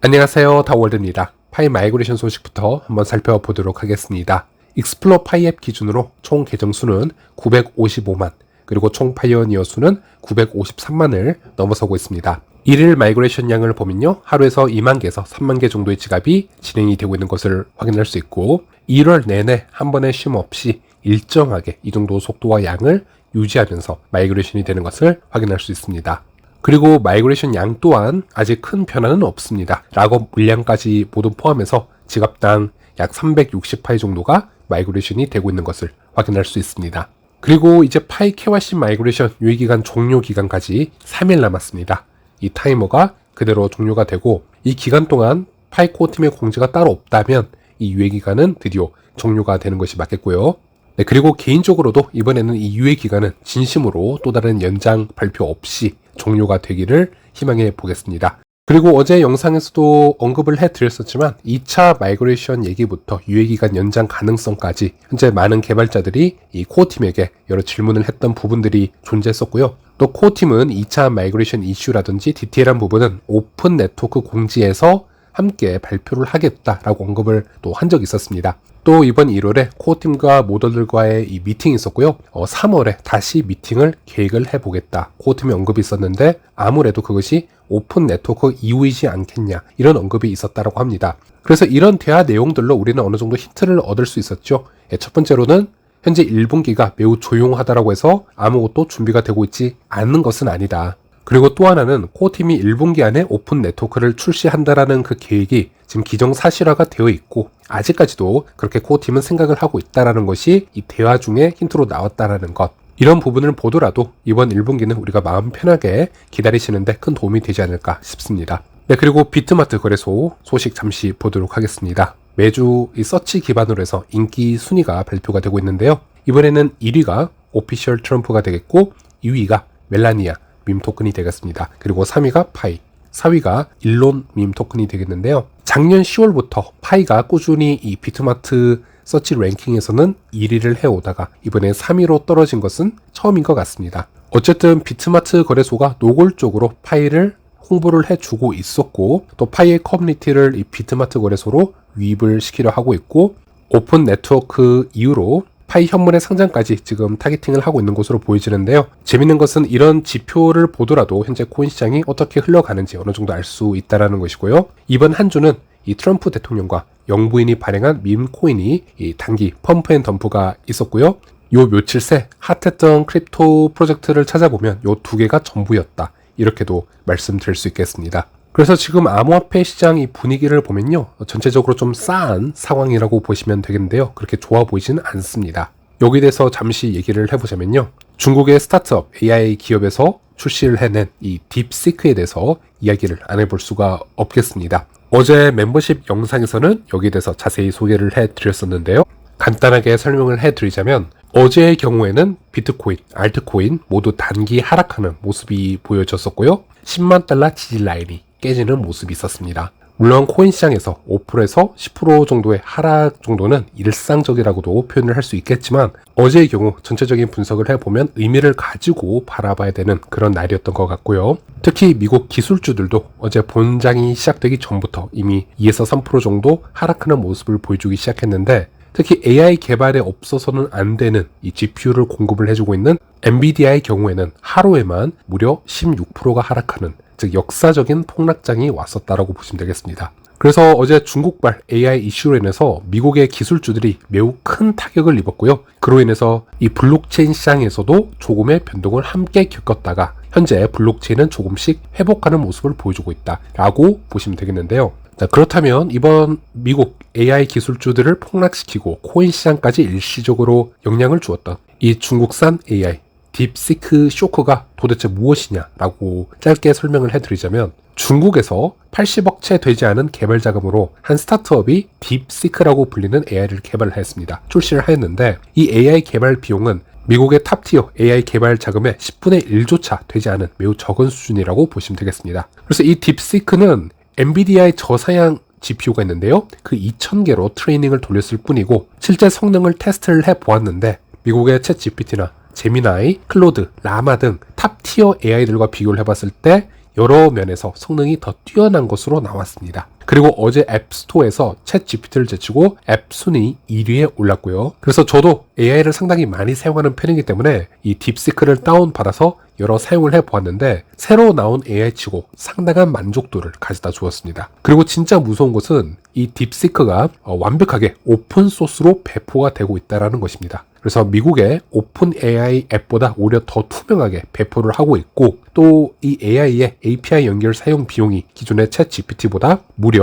안녕하세요. 다월드입니다. 파이 마이그레이션 소식부터 한번 살펴보도록 하겠습니다. 익스플로 파이 앱 기준으로 총 계정 수는 955만, 그리고 총 파이어니어 수는 953만을 넘어서고 있습니다. 일일 마이그레이션 양을 보면요. 하루에서 2만 개에서 3만 개 정도의 지갑이 진행이 되고 있는 것을 확인할 수 있고 1월 내내 한 번의 쉼 없이 일정하게 이 정도 속도와 양을 유지하면서 마이그레이션이 되는 것을 확인할 수 있습니다. 그리고 마이그레이션 양 또한 아직 큰 변화는 없습니다. 락업 물량까지 모두 포함해서 지갑당 약 360파이 정도가 마이그레이션이 되고 있는 것을 확인할 수 있습니다. 그리고 이제 파이 KYC 마이그레이션 유예기간 종료 기간까지 3일 남았습니다. 이 타이머가 그대로 종료가 되고 이 기간 동안 파이 코어 팀의 공지가 따로 없다면 이 유예기간은 드디어 종료가 되는 것이 맞겠고요. 네, 그리고 개인적으로도 이번에는 이 유예 기간은 진심으로 또 다른 연장 발표 없이 종료가 되기를 희망해 보겠습니다. 그리고 어제 영상에서도 언급을 해드렸었지만 2차 마이그레이션 얘기부터 유예기간 연장 가능성까지 현재 많은 개발자들이 이 코어 팀에게 여러 질문을 했던 부분들이 존재했었고요. 또 코어 팀은 2차 마이그레이션 이슈라든지 디테일한 부분은 오픈 네트워크 공지에서 함께 발표를 하겠다라고 언급을 또 한 적이 있었습니다. 또 이번 1월에 코어팀과 모델들과의 이 미팅이 있었고요. 어, 3월에 다시 미팅을 계획을 해보겠다. 코어팀의 언급이 있었는데 아무래도 그것이 오픈 네트워크 이후이지 않겠냐 이런 언급이 있었다라고 합니다. 그래서 이런 대화 내용들로 우리는 어느 정도 힌트를 얻을 수 있었죠. 예, 첫 번째로는 현재 1분기가 매우 조용하다라고 해서 아무것도 준비가 되고 있지 않는 것은 아니다. 그리고 또 하나는 코어팀이 1분기 안에 오픈 네트워크를 출시한다라는 그 계획이 지금 기정사실화가 되어 있고 아직까지도 그렇게 코어팀은 생각을 하고 있다라는 것이 이 대화 중에 힌트로 나왔다라는 것. 이런 부분을 보더라도 이번 1분기는 우리가 마음 편하게 기다리시는데 큰 도움이 되지 않을까 싶습니다. 네, 그리고 비트마트 거래소 소식 잠시 보도록 하겠습니다. 매주 이 서치 기반으로 해서 인기 순위가 발표가 되고 있는데요. 이번에는 1위가 오피셜 트럼프가 되겠고 2위가 멜라니아, 밈 토큰이 되겠습니다. 그리고 3위가 파이, 4위가 일론 밈 토큰이 되겠는데요. 작년 10월부터 파이가 꾸준히 이 비트마트 서치 랭킹에서는 1위를 해오다가 이번에 3위로 떨어진 것은 처음인 것 같습니다. 어쨌든 비트마트 거래소가 노골적으로 파이를 홍보를 해주고 있었고 또 파이의 커뮤니티를 이 비트마트 거래소로 유입을 시키려 하고 있고 오픈 네트워크 이후로 파이 현물의 상장까지 지금 타겟팅을 하고 있는 것으로 보여지는데요. 재밌는 것은 이런 지표를 보더라도 현재 코인 시장이 어떻게 흘러가는지 어느 정도 알 수 있다라는 것이고요. 이번 한 주는 이 트럼프 대통령과 영부인이 발행한 밈 코인이 이 단기 펌프 앤 덤프가 있었고요. 요 며칠 새 핫했던 크립토 프로젝트를 찾아보면 요 두 개가 전부였다. 이렇게도 말씀드릴 수 있겠습니다. 그래서 지금 암호화폐 시장 이 분위기를 보면요. 전체적으로 좀 싸한 상황이라고 보시면 되겠는데요. 그렇게 좋아 보이지는 않습니다. 여기에 대해서 잠시 얘기를 해보자면요. 중국의 스타트업 AI 기업에서 출시를 해낸 이 딥시크에 대해서 이야기를 안 해볼 수가 없겠습니다. 어제 멤버십 영상에서는 여기에 대해서 자세히 소개를 해드렸었는데요. 간단하게 설명을 해드리자면 어제의 경우에는 비트코인, 알트코인 모두 단기 하락하는 모습이 보여졌었고요. 10만 달러 지지 라인이 깨지는 모습이 있었습니다. 물론 코인 시장에서 5%에서 10% 정도의 하락 정도는 일상적이라고도 표현을 할 수 있겠지만 어제의 경우 전체적인 분석을 해보면 의미를 가지고 바라봐야 되는 그런 날이었던 것 같고요. 특히 미국 기술주들도 어제 본장이 시작되기 전부터 이미 2에서 3% 정도 하락하는 모습을 보여주기 시작했는데 특히 AI 개발에 없어서는 안 되는 이 GPU를 공급을 해주고 있는 엔비디아의 경우에는 하루에만 무려 16%가 하락하는 즉 역사적인 폭락장이 왔었다라고 보시면 되겠습니다. 그래서 어제 중국발 AI 이슈로 인해서 미국의 기술주들이 매우 큰 타격을 입었고요. 그로 인해서 이 블록체인 시장에서도 조금의 변동을 함께 겪었다가 현재 블록체인은 조금씩 회복하는 모습을 보여주고 있다라고 보시면 되겠는데요. 자, 그렇다면 이번 미국 AI 기술주들을 폭락시키고 코인 시장까지 일시적으로 영향을 주었던 이 중국산 AI 딥시크 쇼크가 도대체 무엇이냐라고 짧게 설명을 해드리자면 중국에서 80억 채 되지 않은 개발 자금으로 한 스타트업이 딥시크라고 불리는 AI를 개발을 했습니다. 출시를 하였는데 이 AI 개발 비용은 미국의 탑티어 AI 개발 자금의 10분의 1조차 되지 않은 매우 적은 수준이라고 보시면 되겠습니다. 그래서 이 딥시크는 엔비디아의 저사양 GPU가 있는데요. 그 2000개로 트레이닝을 돌렸을 뿐이고 실제 성능을 테스트를 해 보았는데 미국의 챗 GPT나 제미나이, 클로드, 라마 등 탑티어 AI들과 비교를 해봤을 때 여러 면에서 성능이 더 뛰어난 것으로 나왔습니다. 그리고 어제 앱스토어에서 챗 GPT를 제치고 앱 순위 1위에 올랐고요. 그래서 저도 AI를 상당히 많이 사용하는 편이기 때문에 이 딥시크를 다운받아서 여러 사용을 해 보았는데 새로 나온 AI 치고 상당한 만족도를 가져다 주었습니다. 그리고 진짜 무서운 것은 이 딥시크가 어, 완벽하게 오픈 소스로 배포가 되고 있다는 것입니다. 그래서 미국의 오픈 AI 앱보다 오히려 더 투명하게 배포를 하고 있고 또 이 AI의 API 연결 사용 비용이 기존의 챗 GPT보다 무려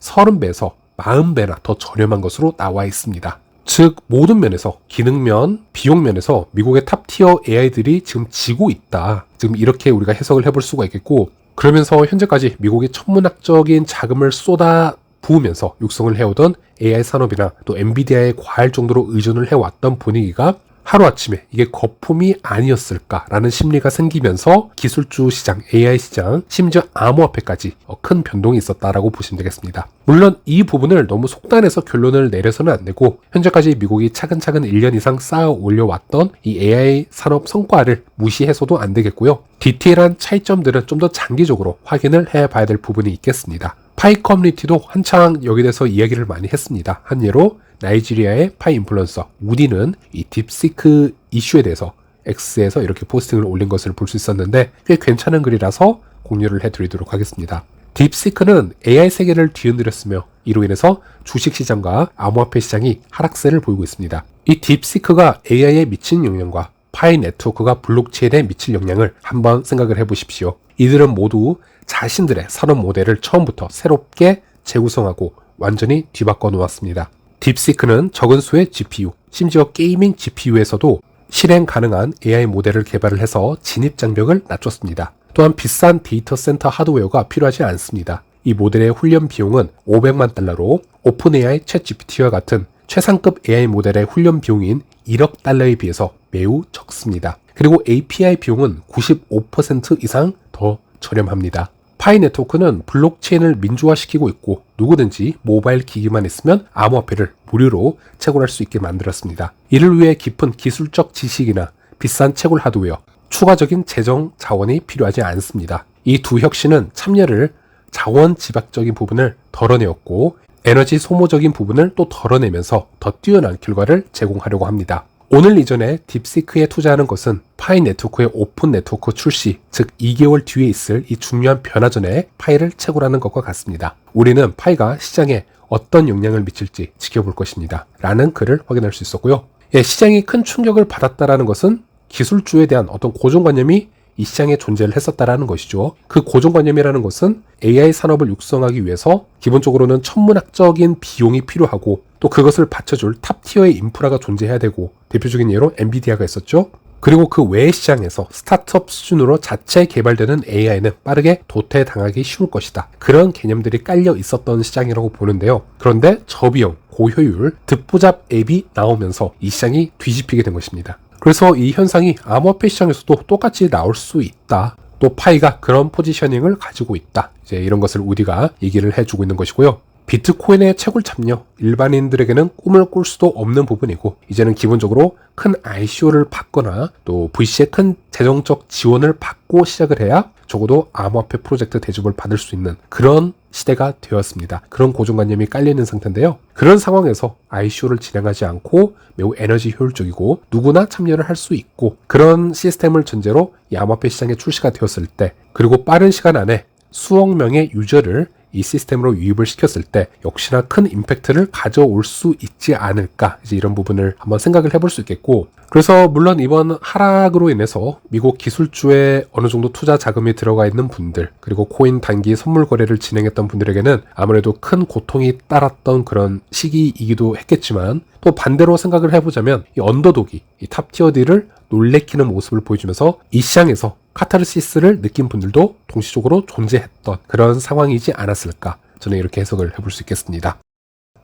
30배에서 40배나 더 저렴한 것으로 나와 있습니다. 즉 모든 면에서 기능면, 비용면에서 미국의 탑티어 AI들이 지금 지고 있다. 지금 이렇게 우리가 해석을 해볼 수가 있겠고 그러면서 현재까지 미국이 천문학적인 자금을 쏟아 부으면서 육성을 해오던 AI 산업이나 또 엔비디아에 과할 정도로 의존을 해왔던 분위기가 하루아침에 이게 거품이 아니었을까라는 심리가 생기면서 기술주 시장, AI 시장, 심지어 암호화폐까지 어, 큰 변동이 있었다라고 보시면 되겠습니다. 물론 이 부분을 너무 속단해서 결론을 내려서는 안 되고 현재까지 미국이 차근차근 1년 이상 쌓아 올려왔던 이 AI 산업 성과를 무시해서도 안 되겠고요. 디테일한 차이점들은 좀 더 장기적으로 확인을 해봐야 될 부분이 있겠습니다. 파이 커뮤니티도 한창 여기 대해서 이야기를 많이 했습니다. 한 예로 나이지리아의 파이 인플루언서 우디는 이 딥시크 이슈에 대해서 X에서 이렇게 포스팅을 올린 것을 볼 수 있었는데 꽤 괜찮은 글이라서 공유를 해드리도록 하겠습니다. 딥시크는 AI 세계를 뒤흔들었으며 이로 인해서 주식시장과 암호화폐 시장이 하락세를 보이고 있습니다. 이 딥시크가 AI에 미친 영향과 파이 네트워크가 블록체인에 미칠 영향을 한번 생각을 해보십시오. 이들은 모두 자신들의 산업 모델을 처음부터 새롭게 재구성하고 완전히 뒤바꿔 놓았습니다. 딥시크는 적은 수의 GPU, 심지어 게이밍 GPU에서도 실행 가능한 AI 모델을 개발을 해서 진입 장벽을 낮췄습니다. 또한 비싼 데이터 센터 하드웨어가 필요하지 않습니다. 이 모델의 훈련 비용은 500만 달러로 오픈AI 챗 GPT와 같은 최상급 AI 모델의 훈련 비용인 1억 달러에 비해서 매우 적습니다. 그리고 API 비용은 95% 이상 더 저렴합니다. 파이 네트워크는 블록체인을 민주화시키고 있고 누구든지 모바일 기기만 있으면 암호화폐를 무료로 채굴할 수 있게 만들었습니다. 이를 위해 깊은 기술적 지식이나 비싼 채굴 하드웨어, 추가적인 재정 자원이 필요하지 않습니다. 이 두 혁신은 참여를 자원 지박적인 부분을 덜어내었고 에너지 소모적인 부분을 또 덜어내면서 더 뛰어난 결과를 제공하려고 합니다. 오늘 이전에 딥시크에 투자하는 것은 파이 네트워크의 오픈 네트워크 출시, 즉 2개월 뒤에 있을 이 중요한 변화 전에 파이를 채굴하는 것과 같습니다. 우리는 파이가 시장에 어떤 영향을 미칠지 지켜볼 것입니다. 라는 글을 확인할 수 있었고요. 예, 시장이 큰 충격을 받았다라는 것은 기술주에 대한 어떤 고정관념이 이 시장에 존재를 했었다라는 것이죠. 그 고정관념이라는 것은 AI 산업을 육성하기 위해서 기본적으로는 천문학적인 비용이 필요하고 또 그것을 받쳐줄 탑티어의 인프라가 존재해야 되고 대표적인 예로 엔비디아가 있었죠. 그리고 그 외의 시장에서 스타트업 수준으로 자체 개발되는 AI는 빠르게 도태당하기 쉬울 것이다. 그런 개념들이 깔려 있었던 시장이라고 보는데요. 그런데 저비용, 고효율, 듣보잡 앱이 나오면서 이 시장이 뒤집히게 된 것입니다. 그래서 이 현상이 암호화폐 시장에서도 똑같이 나올 수 있다. 또 파이가 그런 포지셔닝을 가지고 있다. 이제 이런 것을 우디가 얘기를 해주고 있는 것이고요. 비트코인의 채굴 참여, 일반인들에게는 꿈을 꿀 수도 없는 부분이고, 이제는 기본적으로 큰 ICO를 받거나 또 VC의 큰 재정적 지원을 받고 시작을 해야 적어도 암호화폐 프로젝트 대접을 받을 수 있는 그런 시대가 되었습니다. 그런 고정관념이 깔려있는 상태인데요. 그런 상황에서 ICO를 진행하지 않고 매우 에너지 효율적이고 누구나 참여를 할 수 있고 그런 시스템을 전제로 이 암호화폐 시장에 출시가 되었을 때 그리고 빠른 시간 안에 수억 명의 유저를 이 시스템으로 유입을 시켰을 때 역시나 큰 임팩트를 가져올 수 있지 않을까. 이제 이런 부분을 한번 생각을 해볼 수 있겠고. 그래서 물론 이번 하락으로 인해서 미국 기술주에 어느 정도 투자 자금이 들어가 있는 분들 그리고 코인 단기 선물 거래를 진행했던 분들에게는 아무래도 큰 고통이 따랐던 그런 시기이기도 했겠지만 또 반대로 생각을 해보자면 이 언더독이 이 탑티어들을 놀래키는 모습을 보여주면서 이 시장에서 카타르시스를 느낀 분들도 동시적으로 존재했던 그런 상황이지 않았을까 저는 이렇게 해석을 해볼 수 있겠습니다.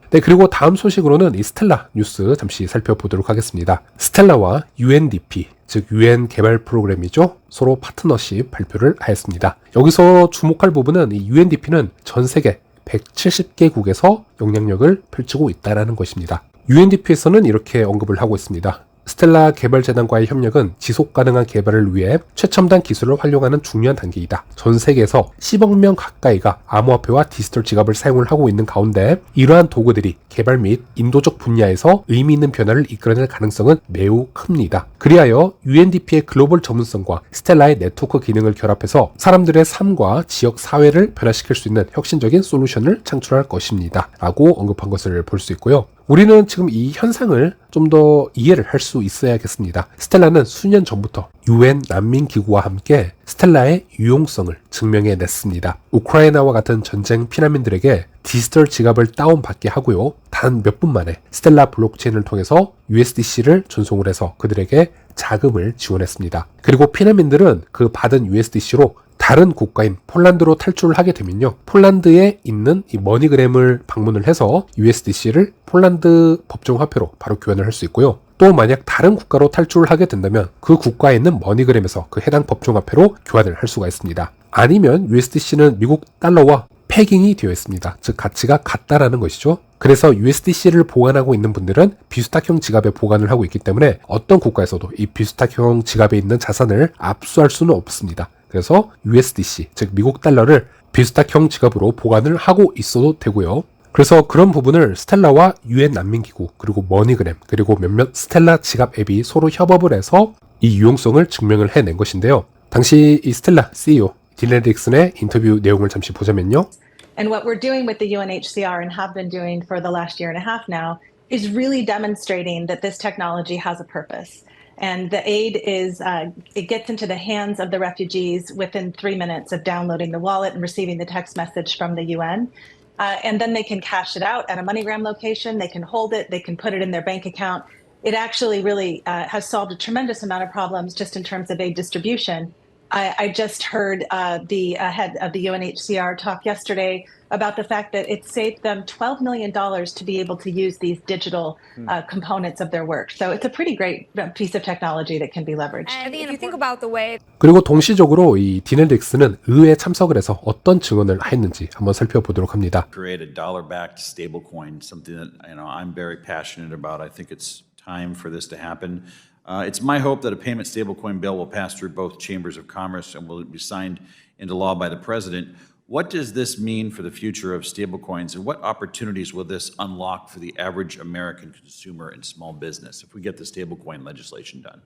네, 그리고 다음 소식으로는 이 스텔라 뉴스 잠시 살펴보도록 하겠습니다. 스텔라와 UNDP, 즉 UN 개발 프로그램이죠. 서로 파트너십 발표를 하였습니다. 여기서 주목할 부분은 이 UNDP는 전 세계 170개국에서 영향력을 펼치고 있다는 것입니다. UNDP에서는 이렇게 언급을 하고 있습니다. 스텔라 개발재단과의 협력은 지속 가능한 개발을 위해 최첨단 기술을 활용하는 중요한 단계이다. 전 세계에서 10억 명 가까이가 암호화폐와 디지털 지갑을 사용을 하고 있는 가운데 이러한 도구들이 개발 및 인도적 분야에서 의미 있는 변화를 이끌어낼 가능성은 매우 큽니다. 그리하여 UNDP의 글로벌 전문성과 스텔라의 네트워크 기능을 결합해서 사람들의 삶과 지역 사회를 변화시킬 수 있는 혁신적인 솔루션을 창출할 것입니다. 라고 언급한 것을 볼 수 있고요. 우리는 지금 이 현상을 좀 더 이해를 할 수 있어야겠습니다. 스텔라는 수년 전부터 유엔 난민기구와 함께 스텔라의 유용성을 증명해 냈습니다. 우크라이나와 같은 전쟁 피난민들에게 디지털 지갑을 다운받게 하고요. 단 몇 분 만에 스텔라 블록체인을 통해서 USDC를 전송을 해서 그들에게 자금을 지원했습니다. 그리고 피난민들은 그 받은 USDC로 다른 국가인 폴란드로 탈출을 하게 되면요. 폴란드에 있는 이 머니그램을 방문을 해서 USDC를 폴란드 법정 화폐로 바로 교환을 할 수 있고요. 또 만약 다른 국가로 탈출을 하게 된다면 그 국가에 있는 머니그램에서 그 해당 법정 화폐로 교환을 할 수가 있습니다. 아니면 USDC는 미국 달러와 패깅이 되어 있습니다. 즉 가치가 같다라는 것이죠. 그래서 USDC를 보관하고 있는 분들은 비스탁형 지갑에 보관을 하고 있기 때문에 어떤 국가에서도 이 비스탁형 지갑에 있는 자산을 압수할 수는 없습니다. 그래서 USDC, 즉 미국 달러를 비스탁형 지갑으로 보관을 하고 있어도 되고요. 그래서 그런 부분을 스텔라와 유엔 난민기구 그리고 머니그램 그리고 몇몇 스텔라 지갑 앱이 서로 협업을 해서 이 유용성을 증명을 해낸 것인데요. 당시 이 스텔라 CEO 딜렌 딕슨의 인터뷰 내용을 잠시 보자면요. And what we're doing with the UNHCR and have been doing for the last year and a half now is really demonstrating that this technology has a purpose. And the aid is, uh, it gets into the hands of the refugees within three minutes of downloading the wallet and receiving the text message from the UN. Uh, and then they can cash it out at a MoneyGram location, they can hold it, they can put it in their bank account. It actually really uh, has solved a tremendous amount of problems just in terms of aid distribution. I, I just heard uh, the uh, head of the UNHCR talk yesterday about the fact that it saved them $12 million to be able to use these digital uh, components of their work. So it's a pretty great uh, piece of technology that can be leveraged. And if you think about the way 그리고 동시적으로 이 디넬 딕슨은 의회에 참석을 해서 어떤 증언을 했는지 한번 살펴보도록 합니다. create a dollar-backed stablecoin, something that, you know, I'm very passionate about. I think it's time for this to happen. Uh, It's my hope that a payment stablecoin bill will pass through both chambers of commerce and will be signed into law by the president. What does this mean for the future of stablecoins, and what opportunities will this unlock for the average American consumer and small business if we get the stablecoin legislation done?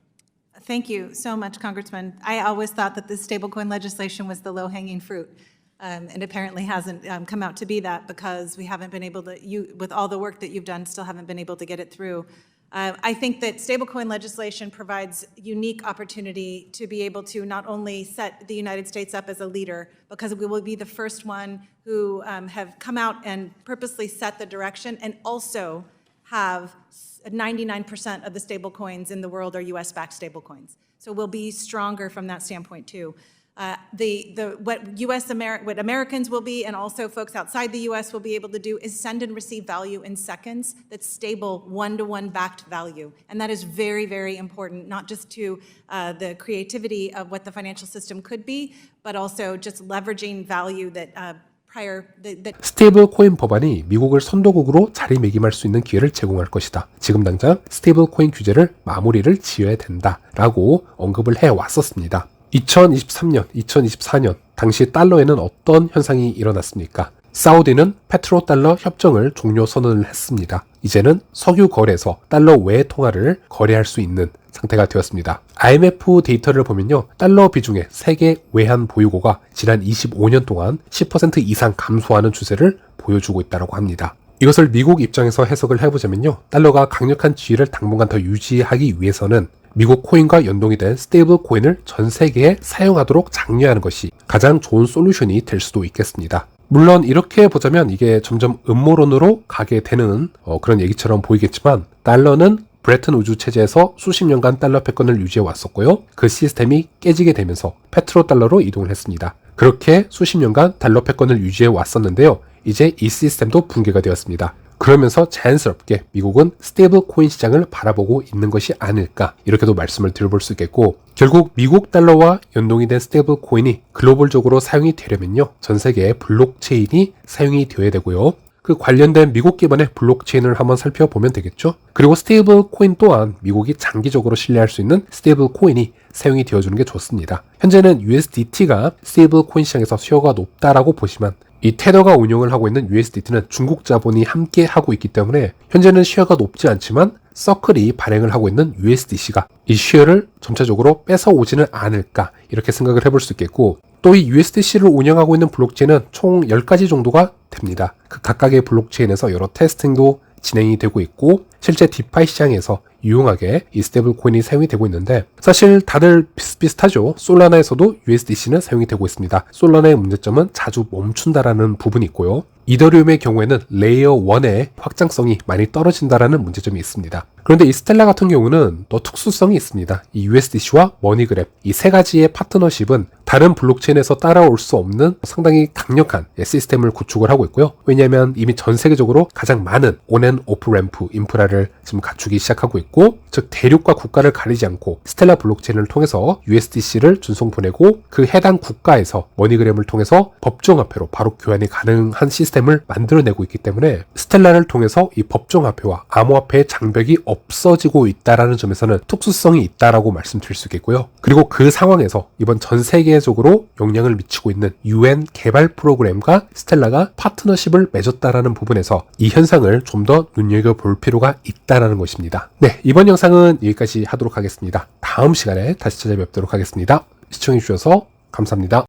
Thank you so much, Congressman. I always thought that this stablecoin legislation was the low-hanging fruit. Um, and apparently hasn't um, come out to be that because we haven't been able to, you, with all the work that you've done, still haven't been able to get it through. Uh, I think that stablecoin legislation provides unique opportunity to be able to not only set the United States up as a leader, because we will be the first one who um, have come out and purposely set the direction, and also have 99% of the stablecoins in the world are US-backed stablecoins. So we'll be stronger from that standpoint, too. Uh, The, the, what US, Ameri- what Americans will be, and also folks outside the US will be able to do is send and receive value in seconds that's stable, one-to-one backed value. And that is very, very important, not just to uh, the creativity of what the financial system could be, but also just leveraging value that uh, prior, that that 스테이블 코인 법안이 미국을 선도국으로 자리매김할 수 있는 기회를 제공할 것이다. 지금 당장 스테이블 코인 규제를 마무리를 지어야 된다라고 언급을 해 왔었습니다. 2023년, 2024년 당시 달러에는 어떤 현상이 일어났습니까? 사우디는 페트로 달러 협정을 종료 선언을 했습니다. 이제는 석유 거래에서 달러 외 통화를 거래할 수 있는 상태가 되었습니다. IMF 데이터를 보면요. 달러 비중의 세계 외환 보유고가 지난 25년 동안 10% 이상 감소하는 추세를 보여주고 있다고 합니다. 이것을 미국 입장에서 해석을 해보자면요. 달러가 강력한 지위를 당분간 더 유지하기 위해서는 미국 코인과 연동이 된 스테이블 코인을 전 세계에 사용하도록 장려하는 것이 가장 좋은 솔루션이 될 수도 있겠습니다. 물론 이렇게 보자면 이게 점점 음모론으로 가게 되는 어, 그런 얘기처럼 보이겠지만 달러는 브레튼 우주 체제에서 수십 년간 달러 패권을 유지해 왔었고요. 그 시스템이 깨지게 되면서 페트로 달러로 이동을 했습니다. 그렇게 수십 년간 달러 패권을 유지해 왔었는데요. 이제 이 시스템도 붕괴가 되었습니다. 그러면서 자연스럽게 미국은 스테이블 코인 시장을 바라보고 있는 것이 아닐까 이렇게도 말씀을 드려볼 수 있겠고 결국 미국 달러와 연동이 된 스테이블 코인이 글로벌적으로 사용이 되려면요 전 세계의 블록체인이 사용이 되어야 되고요 그그 관련된 미국 기반의 블록체인을 한번 살펴보면 되겠죠. 그리고 스테이블 코인 또한 미국이 장기적으로 신뢰할 수 있는 스테이블 코인이 사용이 되어주는 게 좋습니다. 현재는 USDT가 스테이블 코인 시장에서 수요가 높다라고 보시면 이 테더가 운영을 하고 있는 USDT는 중국 자본이 함께 하고 있기 때문에 현재는 시어가 높지 않지만 서클이 발행을 하고 있는 USDC가 이 시어를 점차적으로 뺏어오지는 않을까 이렇게 생각을 해볼 수 있겠고 또 이 USDC를 운영하고 있는 블록체인은 총 10가지 정도가 됩니다. 그 각각의 블록체인에서 여러 테스팅도 진행이 되고 있고 실제 디파이 시장에서 유용하게 이 스테이블 코인이 사용이 되고 있는데 사실 다들 비슷비슷하죠. 솔라나에서도 USDC는 사용이 되고 있습니다. 솔라나의 문제점은 자주 멈춘다라는 부분이 있고요. 이더리움의 경우에는 레이어 1의 확장성이 많이 떨어진다라는 문제점이 있습니다. 그런데 이 스텔라 같은 경우는 또 특수성이 있습니다. 이 USDC와 머니그램 이세 가지의 파트너십은 다른 블록체인에서 따라올 수 없는 상당히 강력한 시스템을 구축을 하고 있고요. 왜냐하면 이미 전 세계적으로 가장 많은 온앤 오프 램프 인프라를 지금 갖추기 시작하고 있고, 즉 대륙과 국가를 가리지 않고 스텔라 블록체인을 통해서 USDC를 준송 보내고 그 해당 국가에서 머니그램을 통해서 법정화폐로 바로 교환이 가능한 시스템을 만들어내고 있기 때문에 스텔라를 통해서 이 법정화폐와 암호화폐의 장벽이 없어지고 있다라는 점에서는 특수성이 있다라고 말씀드릴 수 있겠고요. 그리고 그 상황에서 이번 전 세계적으로 영향을 미치고 있는 UN 개발 프로그램과 스텔라가 파트너십을 맺었다라는 부분에서 이 현상을 좀 더 눈여겨 볼 필요가 있다라는 것입니다. 네, 이번 영상은 여기까지 하도록 하겠습니다. 다음 시간에 다시 찾아뵙도록 하겠습니다. 시청해주셔서 감사합니다.